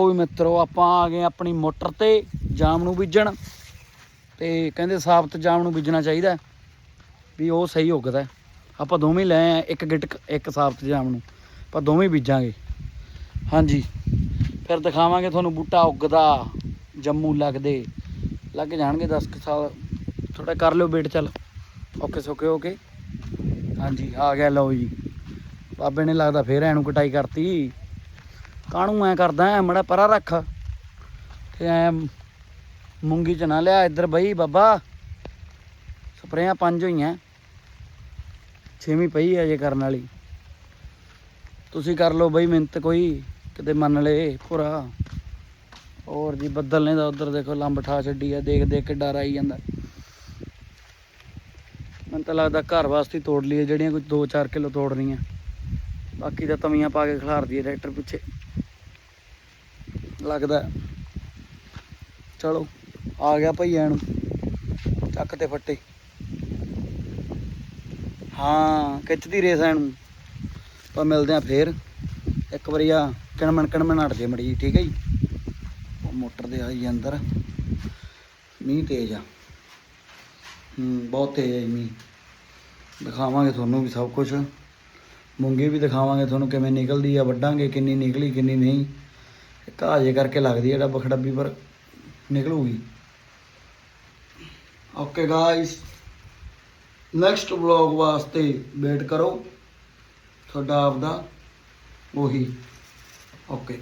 ਉਹ ਓਏ ਮਿੱਤਰੋ, ਆਪਾਂ ਆ ਗਏ ਆਪਣੀ ਮੋਟਰ ਤੇ, ਜਾਮ ਨੂੰ ਬੀਜਣ। ਤੇ ਕਹਿੰਦੇ ਸਾਬਤ ਜਾਮ ਨੂੰ ਬੀਜਣਾ ਚਾਹੀਦਾ ਵੀ ਉਹ ਸਹੀ ਉੱਗਦਾ ਆਪਾਂ ਦੋਵੇਂ ਲੈ ਆਏ, ਇੱਕ ਗਿੱਟ ਇੱਕ ਸਾਬਤ ਜਾਮ ਨੂੰ। ਆਪਾਂ ਦੋਵੇਂ ਬੀਜਾਂਗੇ। ਹਾਂਜੀ। ਫਿਰ ਦਿਖਾਵਾਂਗੇ ਤੁਹਾਨੂੰ ਬੂਟਾ ਉੱਗਦਾ, ਜੰਮੂ ਲੱਗਦੇ। ਲੱਗ ਜਾਣਗੇ 10 ਕੁ ਸਾਲ। ਥੋੜਾ ਕਰ ਲਿਓ ਵੇਟ, ਚੱਲ। ਓਕੇ ਸੋਕੇ ਓਕੇ ਹਾਂਜੀ, ਆ ਗਿਆ, ਲਓ ਜੀ। ਬਾਬੇ ਨੇ ਲੱਗਦਾ ਫੇਰ ਐਨੂੰ ਕਟਾਈ ਕਰਤੀ। ਕਾਹਨੂੰ ਐ ਕਰਦਾ ਐ, ਮੜਾ ਪਰਾ ਰੱਖ। ਤੇ ਐ ਮੂੰਗੀ ਚ ਨਾ ਲਿਆ ਇੱਧਰ ਬਈ ਬਾਬਾ। ਸਪਰੇਆਂ ਪੰਜ ਹੋਈਆਂ। ਛੇਵੀਂ ਪਈ ਐ ਜੇ ਕਰਨ ਵਾਲੀ। ਤੁਸੀਂ ਕਰ ਲਓ ਬਈ ਮਿਹਨਤ ਕੋਈ, ਕਿਤੇ ਮੰਨ ਲਏ ਭੁਰਾ। ਹੋਰ ਜੀ ਬੱਦਲ ਨੇ ਦਾ ਉਧਰ ਦੇਖੋ, ਲੰਬ ਠਾ ਛੱਡੀ ਆ ਦੇਖ ਦੇਖ ਕੇ ਡਰ ਆਈ ਜਾਂਦਾ। ਮੈਨੂੰ ਤਾਂ ਲੱਗਦਾ ਘਰ ਵਾਸਤੇ ਤੋੜ ਲਈਏ, ਜਿਹੜੀਆਂ ਕੋਈ 2-4 ਕਿਲੋ ਤੋੜਨੀਆਂ। ਬਾਕੀ ਤਾਂ ਤਵੀਆਂ ਪਾ ਕੇ ਖਿਲਾਰ ਦਈਏ ਟਰੈਕਟਰ ਪਿੱਛੇ। ਲੱਗਦਾ। ਚਲੋ, ਆ ਗਿਆ ਭਾਈ ਨੂੰ ਚੱਕ ਤੇ ਫੱਟੇ। ਹਾਂ, ਖਿੱਚਦੀ ਰੇਸ ਐਨੂੰ। ਆਪਾਂ ਮਿਲਦੇ ਆ ਫੇਰ। ਇੱਕ ਵਾਰੀ ਆ ਕਿਣਮਣ ਕਿਣਮਣ ਹਟ ਜੇ ਮੜੀ ਠੀਕ ਹੈ ਜੀ? ਉਹ ਮੋਟਰ ਦੇ ਆਈ ਅੰਦਰ। ਮੀਂਹ ਤੇਜ਼ ਆ। ਹੂੰ, ਬਹੁਤ ਤੇਜ਼ ਹੈ ਜੀ ਮੀਂਹ। ਦਿਖਾਵਾਂਗੇ ਤੁਹਾਨੂੰ ਵੀ ਸਭ ਕੁਝ ਮੂੰਗੀ ਵੀ ਦਿਖਾਵਾਂਗੇ ਤੁਹਾਨੂੰ ਕਿਵੇਂ ਨਿਕਲਦੀ ਆ। ਵੱਢਾਂਗੇ ਕਿੰਨੀ ਨਿਕਲੀ, ਕਿੰਨੀ ਨਹੀਂ। ਘਾਜੇ ਕਰਕੇ ਲੱਗਦੀ ਹੈ ਜਿਹੜਾ ਬਖੜੱਬੀ ਪਰ ਨਿਕਲੂਗੀ। ਓਕੇ ਗਾਇਸ ਨੈਕਸਟ ਵਲੌਗ ਵਾਸਤੇ ਵੇਟ ਕਰੋ। ਤੁਹਾਡਾ ਆਪਦਾ ਉਹੀ। ਓਕੇ